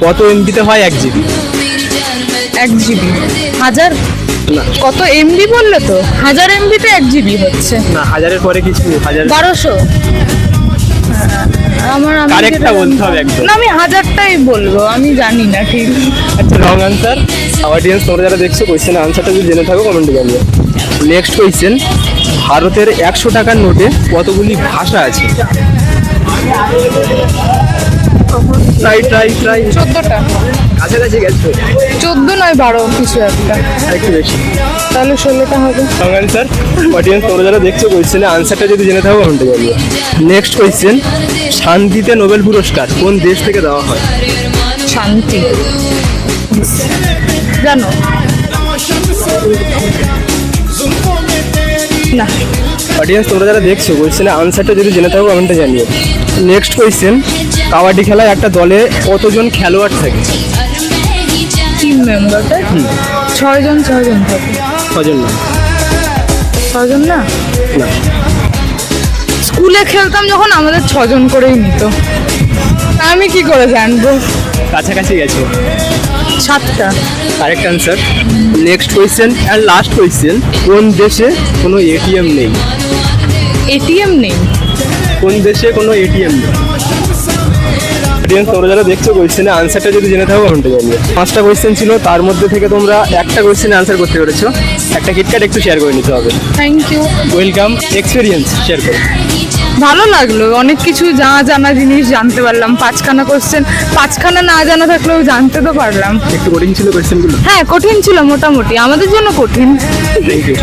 কত এমবিতে হয় এক জিবি এক জিবি হাজার? না। কত এমবি বললে তো? হাজার এমবিতে এক জিবি হচ্ছে। না হাজারের পরে কিছু হাজার বারোশো? আমার আমি Correct টা যেটা- বলতে হবে একদম। না আমি হাজারটাই বলব আমি জানি না ঠিক? আচ্ছা রং আনসার অডিয়েন্স তোমরা যারা দেখছ কোশ্চেন আনসারটা যদি জেনে থাকো কমেন্টে জানিও। নেক্সট কোয়েশ্চেন ভারতের একশো টাকার নোটে কতগুলি ভাষা আছে? ট্রাই ট্রাই ট্রাই চোদ্দটা। কাছাকাছি গেছো? চোদ্দ নয় বারো কিছু একটা। একটু বেশি। তাহলে ষোলোটা হবে। রং আনসার অডিয়েন্স তোমরা যারা দেখছ কোয়েশ্চেনে আনসারটা যদি জেনে থাকো কমেন্টে জানিও নেক্সট কোয়েশ্চেন শান্তিতে নোবেল পুরস্কার কোন দেশ থেকে দেওয়া হয়? শান্তি। জানো না। অডিয়েন্স তোমরা যারা দেখছ কোয়েশ্চেনের আনসারটা যদি জেনে থাকো কমেন্টে জানিও। নেক্সট কোয়েশ্চেন কাবাডি খেলায় একটা দলে কতজন খেলোয়াড় থাকে? টিম মেম্বার ছয়জন ছয়জন থাকে। ছজন না। ছয়জন না? না। স্কুলে খেলতাম যখন আমাদের ছজন করেই নিত। আমি কি করে জানব? কাছাকাছি গেছো। সাতটা। Correct answer next question and last question কোন দেশে কোনো এটিএম নেই? এটিএম নেই? কোন দেশে কোনো এটিএম নেই? অডিয়েন্স তোমরা যারা দেখছ কোয়েশ্চেনের আনসারটা যদি জেনে থাকো কমেন্টে জানিও। পাঁচটা কোয়েশ্চেন ছিল তার মধ্যে থেকে তোমরা একটা কোয়েশ্চেনের আনসার করতে পেরেছ। একটা কিটকাট একটু শেয়ার করে নিতে হবে। Thank you welcome experience share করো। ভালো লাগল। অনেক কিছু যা জানা জিনিস জানতে পারলাম। পাঁচখানা কোশ্চেন পাঁচখানা না জানা থাকলেও জানতে তো পারলাম। একটু কঠিন ছিল কোশ্চেনগুলো হ্যাঁ কঠিন ছিল মোটামুটি। আমাদের জন্য কঠিন। Thank you